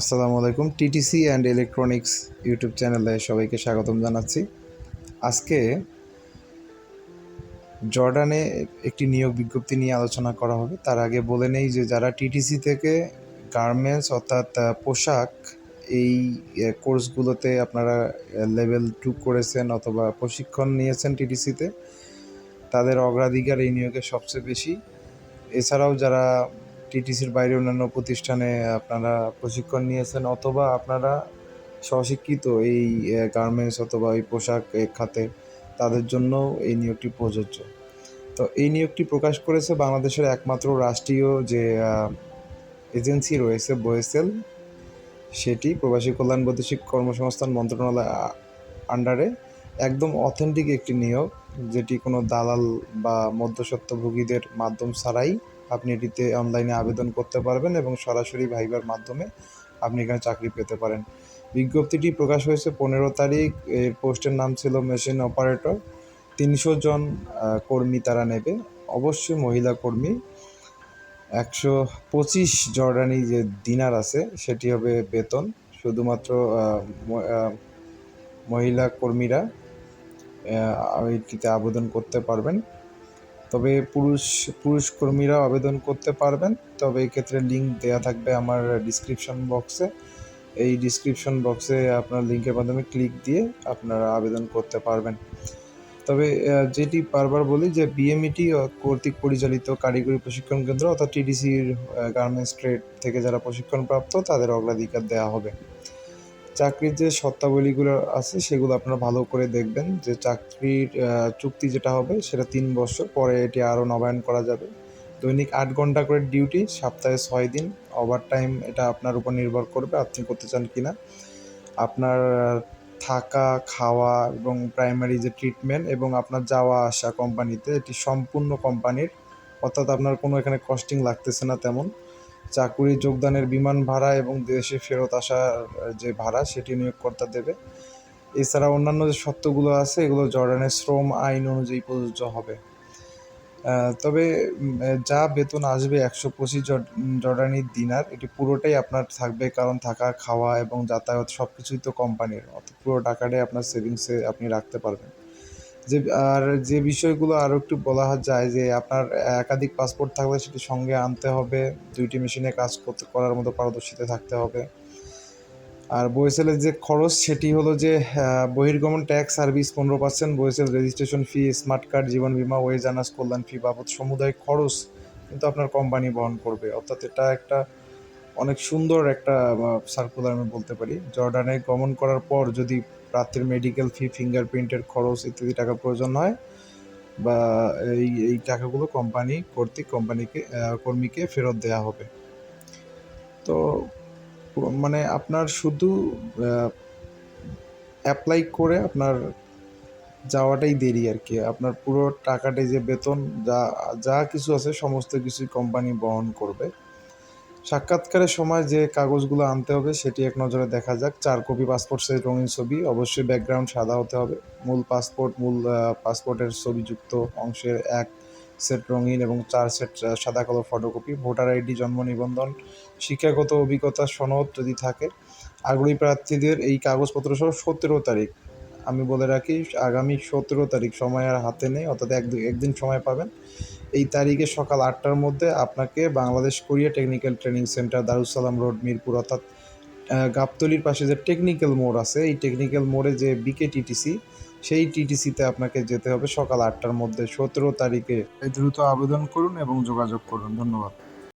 আসসালামু আলাইকুম। TTC and electronics YouTube চ্যানেলে সবাইকে স্বাগতম জানাচ্ছি। আজকে জর্ডানে একটি নিয়োগ বিজ্ঞপ্তি নিয়ে আলোচনা করা হবে। তার আগে বলে নেই যে যারা টিটিসি থেকে গার্মেন্টস অর্থাৎ পোশাক এই কোর্সগুলোতে আপনারা লেভেল টু করেছেন অথবা প্রশিক্ষণ নিয়েছেন টিটিসিতে তাদের অগ্রাধিকার এই নিয়োগে সবচেয়ে বেশি। এছাড়াও যারা টিটিসির বাইরে অন্যান্য প্রতিষ্ঠানে আপনারা প্রশিক্ষণ নিয়েছেন অথবা আপনারা স্বশিক্ষিত এই গার্মেন্টস অথবা এই পোশাক খাতে তাদের জন্য এই নিয়োগটি প্রযোজ্য। তো এই নিয়োগটি প্রকাশ করেছে বাংলাদেশের একমাত্র রাষ্ট্রীয় যে এজেন্সি রয়েছে বোয়েসেল, সেটি প্রবাসী কল্যাণ বৈদেশিক কর্মসংস্থান মন্ত্রণালয় আন্ডারে একদম অথেন্টিক একটি নিয়োগ, যেটি কোনো দালাল বা মধ্যস্বত্বভোগীদের মাধ্যম ছাড়াই আপনি এটিতে অনলাইনে আবেদন করতে পারবেন এবং সরাসরি ভাইবার মাধ্যমে আপনি এখানে চাকরি পেতে পারেন। বিজ্ঞপ্তিটি প্রকাশ হয়েছে পনেরো তারিখ, এর পোস্টের নাম ছিল মেশিন অপারেটর তিনশো জন কর্মী তারা নেবে। অবশ্যই মহিলা কর্মী। একশো পঁচিশ জর্ডানি যে দিনার আছে, সেটি হবে বেতন। শুধুমাত্র মহিলা কর্মীরা এটিতে আবেদন করতে পারবেন। তবে পুরুষ পুরুষ কর্মীরা আবেদন করতে পারবেন। তবে এক্ষেত্রে লিঙ্ক দেওয়া থাকবে আমার ডিসক্রিপশন বক্সে এই ডিসক্রিপশন বক্সে আপনার লিঙ্কের মাধ্যমে ক্লিক দিয়ে আপনারা আবেদন করতে পারবেন। তবে যেটি বারবার বলি যে বিএমইটি কর্তৃক পরিচালিত কারিগরি প্রশিক্ষণ কেন্দ্র অর্থাৎ টিডিসির গার্মেন্টস ট্রেড থেকে যারা প্রশিক্ষণপ্রাপ্ত তাদের অগ্রাধিকার দেওয়া হবে। চাকরির যে শর্তাবলীগুলো আছে, সেগুলো আপনারা ভালো করে দেখবেন যে চাকরির চুক্তি যেটা হবে সেটা তিন বছর, পরে এটি আরও নবায়ন করা যাবে। দৈনিক আট ঘণ্টা করে ডিউটি, সপ্তাহে ছয় দিন ওভার টাইম এটা আপনার উপর নির্ভর করবে আপনি করতে চান কি না আপনার থাকা, খাওয়া এবং প্রাইমারি যে ট্রিটমেন্ট এবং আপনার যাওয়া আসা কোম্পানিতে এটি সম্পূর্ণ কোম্পানির অর্থাৎ আপনার কোনো এখানে কস্টিং লাগতেছে না তেমন। চাকুরি যোগদানের বিমান ভাড়া এবং দেশে ফেরত আসার যে ভাড়া, সেটি নিয়োগকর্তা দেবে। এছাড়া অন্যান্য যে শর্তগুলো আছে, এগুলো জর্ডানের শ্রম আইন অনুযায়ী প্রযোজ্য হবে। তবে যা বেতন আসবে একশো পঁচিশ জর্ডানি দিনার, এটি পুরোটাই আপনার থাকবে, কারণ থাকা, খাওয়া এবং যাতায়াত সব কিছুই তো কোম্পানির। পুরো টাকাটাই আপনার সেভিংসে আপনি রাখতে পারবেন। যে, আর যে বিষয়গুলো আরও একটু বলা যায় যে আপনার একাধিক পাসপোর্ট থাকলে সেটি সঙ্গে আনতে হবে, দুইটি মেশিনে কাজ করতে, করার মতো পারদর্শিতা থাকতে হবে। আর বইসেলের যে খরচ সেটি হলো যে বহির্গমন ট্যাক্স সার্ভিস পনেরো পার্সেন্ট বইসেল রেজিস্ট্রেশন ফি স্মার্ট কার্ড জীবন বিমা ওয়েজ আনাস কল্যাণ ফি বাবদ সমুদায় খরচ কিন্তু আপনার কোম্পানি বহন করবে। অর্থাৎ এটা একটা অনেক সুন্দর একটা সার্কুলার আমি বলতে পারি। জর্ডানে গমন করার পর যদি প্রার্থীর মেডিকেল ফি ফিঙ্গারপ্রিন্টের খরচ ইত্যাদি টাকা প্রয়োজন হয়, বা এই এই টাকাগুলো কোম্পানি কর্তৃক কোম্পানিকে কর্মীকে ফেরত দেওয়া হবে। তো মানে আপনার শুধু অ্যাপ্লাই করে আপনার যাওয়াটাই দেরি আর কি। আপনার পুরো টাকাটাই যে বেতন, যা যা কিছু আছে, সমস্ত কিছুই কোম্পানি বহন করবে। সাক্ষাৎকারের সময় যে কাগজগুলো আনতে হবে, সেটি এক নজরে দেখা যাক। চার কপি পাসপোর্ট সাইজ রঙিন ছবি, অবশ্যই ব্যাকগ্রাউন্ড সাদা হতে হবে। মূল পাসপোর্ট, মূল পাসপোর্টের ছবিযুক্ত অংশের এক সেট রঙিন এবং চার সেট সাদা কালো ফটোকপি ভোটার আইডি, জন্ম নিবন্ধন, শিক্ষাগত অভিজ্ঞতা সনদ যদি থাকে। আগ্রহী প্রার্থীদের এই কাগজপত্র সহ সতেরো তারিখ। আমি বলে রাখি, আগামী সতেরো তারিখ সময় আর হাতে নেই, অর্থাৎ একদিন সময় পাবেন। এই তারিখে সকাল আটটার মধ্যে আপনাকে Bangladesh Korea technical training centre Darussalam road, Mirpur, অর্থাৎ গাবতলির পাশে যে টেকনিক্যাল মোড় আছে, এই টেকনিক্যাল মোড়ে যে বিকে টিটিসি সেই টিটিসিতে আপনাকে যেতে হবে সকাল আটটার মধ্যে। সতেরো তারিখে দ্রুত আবেদন করুন এবং যোগাযোগ করুন। ধন্যবাদ।